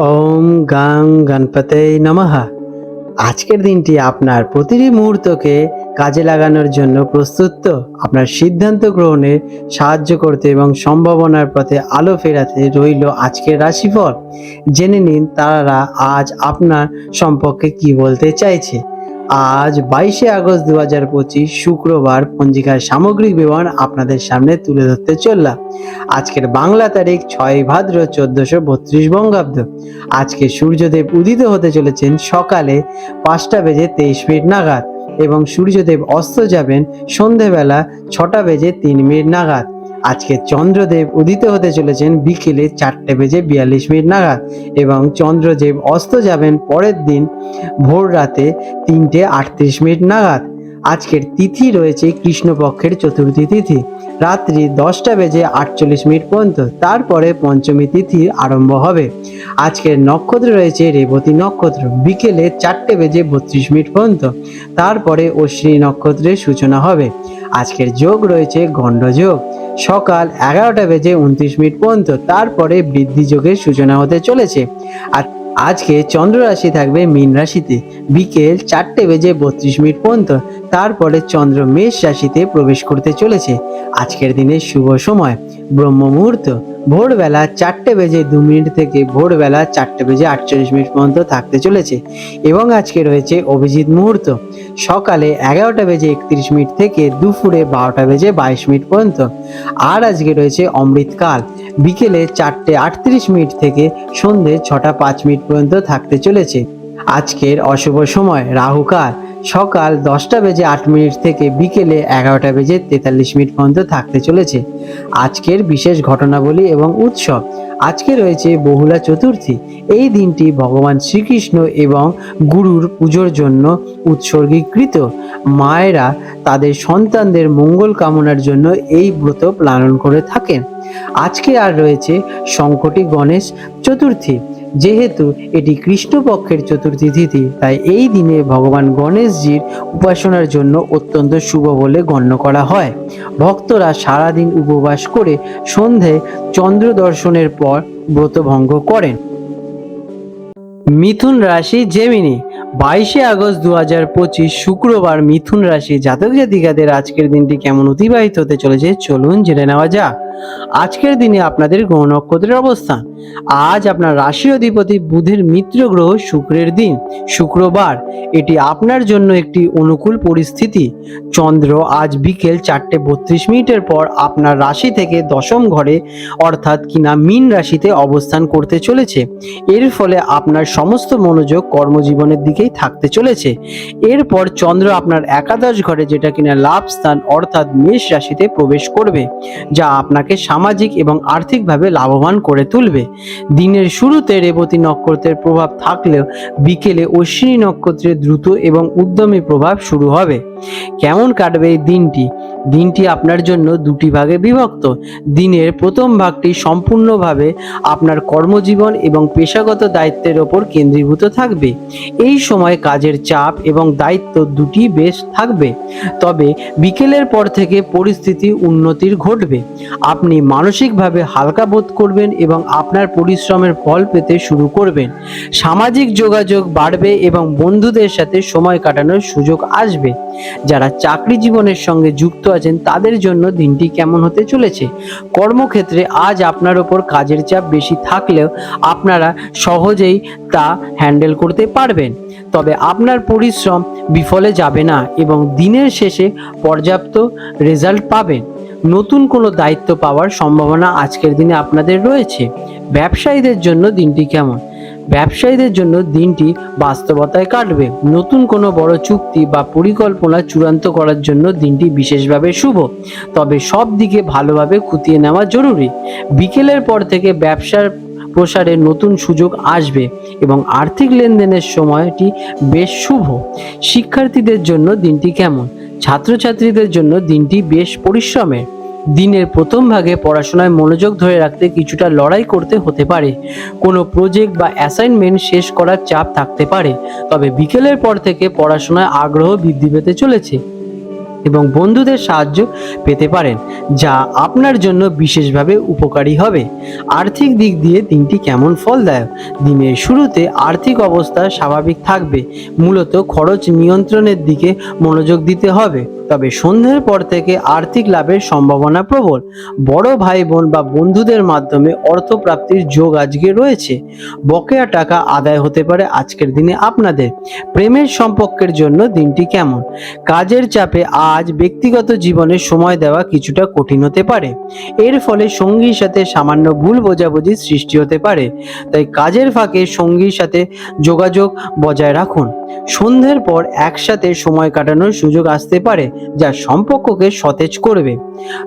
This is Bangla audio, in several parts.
ওম গাং গণপতে নমঃ। আজকের দিনটি আপনার প্রতিটি মুহূর্তকে কাজে লাগানোর জন্য প্রস্তুত আপনার সিদ্ধান্ত গ্রহণে সাহায্য করতে এবং সম্ভাবনার পথে আলো ফেরাতে রইল আজকের রাশিফল। জেনে নিন তারা আজ আপনার সম্পর্কে কি বলতে চাইছে। আজ বাইশে আগস্ট দু হাজার পঁচিশ শুক্রবার পঞ্জিকার সামগ্রিক বিবরণ আপনাদের সামনে তুলে ধরতে চললাম। আজকের বাংলা তারিখ ছয় ভাদ্র চোদ্দশো বত্রিশ বঙ্গাব্দ। আজকে সূর্যদেব উদিত হতে চলেছেন সকালে পাঁচটা বেজে তেইশ মিনিট নাগাদ এবং সূর্যদেব অস্ত যাবেন সন্ধেবেলা ছটা বেজে তিন মিনিট নাগাদ। আজকে চন্দ্রদেব উদিত হতে চলেছেন বিকেলে চারটে বেজে বিয়াল্লিশ মিনিট নাগাদ এবং চন্দ্রদেব অস্ত যাবেন পরের দিন ভোর রাতে তিনটে আটত্রিশ মিনিট নাগাদ। আজকের তিথি রয়েছে কৃষ্ণপক্ষের চতুর্থী তিথি। রাত্রি দশটা বেজে আটচল্লিশ মিনিট পর্যন্ত। তারপরে পঞ্চমী তিথি আরম্ভ হবে। আজকের নক্ষত্র রয়েছে রেবতী নক্ষত্র। বিকেলে চারটে বেজে বত্রিশ মিনিট পর্যন্ত। তারপরে অশ্বিনী নক্ষত্রের সূচনা হবে। আজকের যোগ রয়েছে গণ্ডযোগ। সকাল এগারোটা বেজে উনত্রিশ মিনিট পর্যন্ত। তারপরে বৃদ্ধি যোগের সূচনা হতে চলেছে। আর আজকে চন্দ্র রাশি থাকবে মীন রাশিতে। বিকেল চারটে বেজে বত্রিশ মিনিট পর্যন্ত। তারপরে চন্দ্র মেষ রাশিতে প্রবেশ করতে চলেছে। আজকের দিনের শুভ সময়। ব্রহ্ম মুহূর্ত ভোরবেলা চারটে বেজে দু মিনিট থেকে ভোরবেলা চারটে বেজে আটচল্লিশ মিনিট পর্যন্ত থাকতে চলেছে এবং আজকে রয়েছে অভিজিৎ মুহূর্ত। সকালে এগারোটা বেজে একত্রিশ মিনিট থেকে দুপুরে বারোটা বেজে বাইশ মিনিট পর্যন্ত। আর আজকে রয়েছে অমৃতকাল। বিকেলে চারটে আটত্রিশ মিনিট থেকে সন্ধে ছটা পাঁচ মিনিট পর্যন্ত থাকতে চলেছে। আজকের অশুভ সময়, রাহুকাল। সকাল দশটা বেজে আট মিনিট থেকে বিকেলে এগারোটা বেজে তেতাল্লিশ মিনিট পর্যন্ত থাকতে চলেছে। আজকের বিশেষ ঘটনাবলী এবং উৎসব। আজকে রয়েছে বহুলা চতুর্থী। এই দিনটি ভগবান শ্রীকৃষ্ণ এবং গুরুর পুজোর জন্য উৎসর্গীকৃত। মায়েরা তাদের সন্তানদের মঙ্গল কামনার জন্য এই ব্রত পালন করে থাকেন। আজকে আর রয়েছে সংকটি গণেশ চতুর্থী। যেহেতু এটি কৃষ্ণপক্ষের চতুর্থী তিথি, তাই এই দিনে ভগবান গণেশজির উপাসনার জন্য অত্যন্ত শুভ বলে গণ্য করা হয়। ভক্তরা সারাদিন উপবাস করে সন্ধে চন্দ্র দর্শনের পর ব্রত ভঙ্গ করেন। মিথুন রাশি জেমিনি, বাইশে আগস্ট দু হাজার পঁচিশ শুক্রবার মিথুন রাশি জাতক জাতিকাদের আজকের দিনটি কেমন অতিবাহিত হতে চলেছে, চলুন জেনে নেওয়া যাক। আজকের দিনে আপনাদের গ্রহ নক্ষত্রের অবস্থান। আজ আপনার রাশি অধিপতি বুধের মিত্র গ্রহ শুক্রের দিন। শুক্রবার, এটি আপনার জন্য একটি অনুকূল পরিস্থিতি। চন্দ্র আজ বিকেল চারটে বত্রিশ মিনিটের পর আপনার রাশি থেকে দশম ঘরে, অর্থাৎ কিনা মীন রাশিতে অবস্থান করতে চলেছে। এর ফলে আপনার সমস্ত মনোযোগ কর্মজীবনের দিকেই থাকতে চলেছে। এরপর চন্দ্র আপনার একাদশ ঘরে, যেটা কিনা লাভ স্থান, অর্থাৎ মেষ রাশিতে প্রবেশ করবে, যা আপনাকে সামাজিক এবং আর্থিকভাবে লাভবান করে তুলবে। দিনের শুরুতে রেবতী নক্ষত্রের প্রভাব থাকলেও বিকেলে অশ্বিনী নক্ষত্রের দ্রুত এবং উদ্যমী প্রভাব শুরু হবে। কেমন কাটবে এই দিনটি? দিনটি আপনার জন্য দুটি ভাগে বিভক্ত। দিনের প্রথম ভাগটি সম্পূর্ণভাবে আপনার কর্মজীবন এবং পেশাগত দায়িত্বের ওপর কেন্দ্রীভূত থাকবে। এই সময় কাজের চাপ এবং দায়িত্ব দুটি বেশ থাকবে। তবে বিকেলের পর থেকে পরিস্থিতি উন্নতির ঘটবে। আপনি মানসিকভাবে হালকা বোধ করবেন এবং আপনার পরিশ্রমের ফল পেতে শুরু করবেন। সামাজিক যোগাযোগ বাড়বে এবং বন্ধুদের সাথে সময় কাটানোর সুযোগ আসবে। যারা চাকরি জীবনের সঙ্গে যুক্ত আছেন, তাদের জন্য দিনটি কেমন হতে চলেছে? কর্মক্ষেত্রে আজ আপনার ওপর কাজের চাপ বেশি থাকলেও আপনারা সহজেই তা হ্যান্ডেল করতে পারবেন। তবে আপনার পরিশ্রম বিফলে যাবে না এবং দিনের শেষে পর্যাপ্ত রেজাল্ট পাবেন। নতুন কোনো দায়িত্ব পাওয়ার সম্ভাবনা আজকের দিনে আপনাদের রয়েছে। ব্যবসায়ীদের জন্য দিনটি কেমন? ব্যবসায়ীদের জন্য দিনটি বাস্তবতায় কাটবে। নতুন কোনো বড় চুক্তি বা পরিকল্পনা চূড়ান্ত করার জন্য দিনটি বিশেষভাবে শুভ। তবে সব দিকে ভালোভাবে খুঁটিয়ে নেওয়া জরুরি। বিকেলের পর থেকে ব্যবসার প্রসারে নতুন সুযোগ আসবে এবং আর্থিক লেনদেনের সময়টি বেশ শুভ। শিক্ষার্থীদের জন্য দিনটি কেমন? ছাত্রছাত্রীদের জন্য দিনটি বেশ পরিশ্রমের। দিনের প্রথম ভাগে পড়াশোনায় মনোযোগ ধরে রাখতে কিছুটা লড়াই করতে হতে পারে। কোনো প্রজেক্ট বা অ্যাসাইনমেন্ট শেষ করার চাপ থাকতে পারে, তবে বিকেলের পর থেকে পড়াশোনায় আগ্রহ বৃদ্ধি পেতে চলেছে এবং বন্ধুদের সাহায্য পেতে পারেন, যা আপনার জন্য বিশেষভাবে উপকারী হবে। আর্থিক দিক দিয়ে দিনটি কেমন ফলদায়ক? দিনের শুরুতে আর্থিক অবস্থা স্বাভাবিক থাকবে, মূলত খরচ নিয়ন্ত্রণের দিকে মনোযোগ দিতে হবে। তবে সন্ধ্যের পর থেকে আর্থিক লাভের সম্ভাবনা প্রবল। বড় ভাই বোন বা বন্ধুদের মাধ্যমে অর্থপ্রাপ্তির যোগ আজকে রয়েছে। বকেয়া টাকা আদায় হতে পারে আজকের দিনে আপনাদের। প্রেমের সম্পর্কের জন্য দিনটি কেমন? কাজের চাপে আজ ব্যক্তিগত জীবনে সময় দেওয়া কিছুটা কঠিন হতে পারে। এর ফলে সঙ্গীর সাথে সামান্য ভুল বোঝাবুঝির সৃষ্টি হতে পারে। তাই কাজের ফাঁকে সঙ্গীর সাথে যোগাযোগ বজায় রাখুন। সন্ধ্যের পর একসাথে সময় কাটানোর সুযোগ আসতে পারে। যা সম্পর্ককে সতেজ করবে।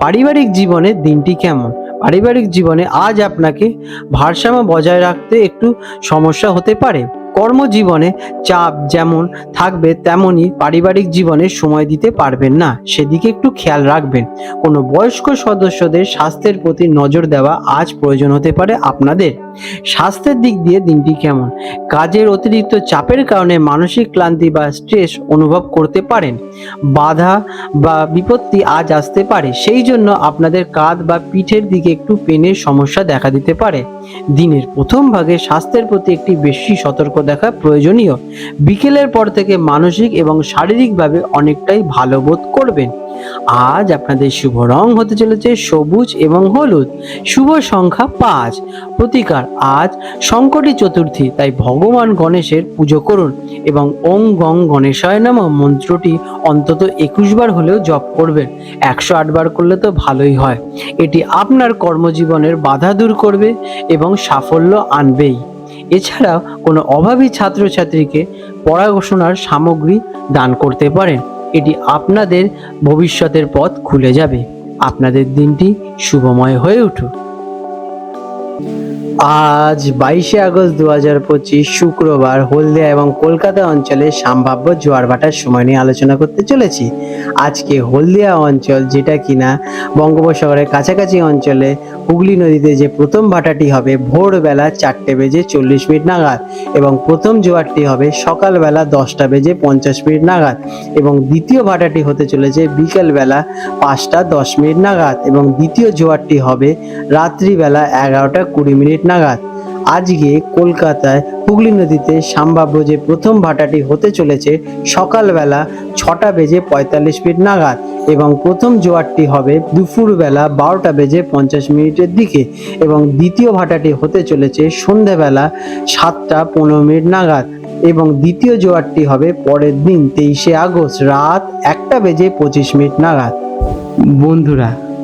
পারিবারিক জীবনে দিনটি কেমন? পারিবারিক জীবনে আজ আপনাকে ভারসাম্য বজায় রাখতে একটু সমস্যা হতে পারে। কর্মজীবনে চাপ যেমন থাকবে তেমনই পারিবারিক জীবনে সময় দিতে পারবেন না। সেদিকে একটু খেয়াল রাখবেন। কোনো বয়স্ক সদস্যদের স্বাস্থ্যের প্রতি নজর দেওয়া আজ প্রয়োজন হতে পারে আপনাদের। স্বাস্থ্যের দিক দিয়ে দিনটি কেমন? কাজের অতিরিক্ত চাপের কারণে মানসিক ক্লান্তি বা স্ট্রেস অনুভব করতে পারেন। বাধা বা বিপত্তি আজ আসতে পারে। সেই জন্য আপনাদের কাঁধ বা পিঠের দিকে একটু পেনের সমস্যা দেখা দিতে পারে। দিনের প্রথম ভাগে স্বাস্থ্যের প্রতি একটি বেশি সতর্ক দেখা প্রয়োজনীয়। বিকেলের পর থেকে মানসিক এবং শারীরিকভাবে অনেকটাই ভালো বোধ করবেন। আজ আপনাদের শুভ রং হতে চলেছে সবুজ এবং হলুদ। শুভ সংখ্যা পাঁচ। প্রতিকার, আজ সংকটী চতুর্থী, তাই ভগবান গণেশের পুজো করুন এবং ওং গং গণেশায় নাম মন্ত্রটি অন্তত একুশ বার হলেও জপ করবেন। একশো আট বার করলে তো ভালোই হয়। এটি আপনার কর্মজীবনের বাধা দূর করবে এবং সাফল্য আনবেই। এছাড়াও কোনো অভাবী ছাত্রছাত্রীকে পড়াশোনার সামগ্রী দান করতে পারেন। এটি আপনাদের ভবিষ্যতের পথ খুলে যাবে। আপনাদের দিনটি শুভময় হয়ে উঠুক। আজ বাইশে আগস্ট দু হাজার পঁচিশ শুক্রবার হলদিয়া এবং কলকাতা অঞ্চলে সম্ভাব্য জোয়ার ভাটার সময় নিয়ে আলোচনা করতে চলেছি। আজকে হলদিয়া অঞ্চল যেটা কিনা বঙ্গোপসাগরের কাছাকাছি অঞ্চলে হুগলি নদীতে যে প্রথম ভাটাটি হবে ভোরবেলা চারটে বেজে চল্লিশ মিনিট নাগাদ এবং প্রথম জোয়ারটি হবে সকালবেলা দশটা বেজে পঞ্চাশ মিনিট নাগাদ এবং দ্বিতীয় ভাটাটি হতে চলেছে বিকেলবেলা পাঁচটা দশ মিনিট নাগাদ এবং দ্বিতীয় জোয়ারটি হবে রাত্রিবেলা এগারোটা কুড়ি মিনিট নাগাদ। আজকে কলকাতায় হুগলি নদীতে সম্ভাব্য যে প্রথম ভাটাটি হতে চলেছে সকালবেলা ছটা বেজে পঁয়তাল্লিশ মিনিট নাগাদ এবং প্রথম জোয়ারটি হবে দুপুরবেলা বারোটা বেজে পঞ্চাশ মিনিটের দিকে এবং দ্বিতীয় ভাটাটি হতে চলেছে সন্ধেবেলা সাতটা পনেরো মিনিট নাগাদ এবং দ্বিতীয় জোয়ারটি হবে পরের দিন তেইশে আগস্ট রাত একটা বেজে পঁচিশ মিনিট নাগাদ। বন্ধুরা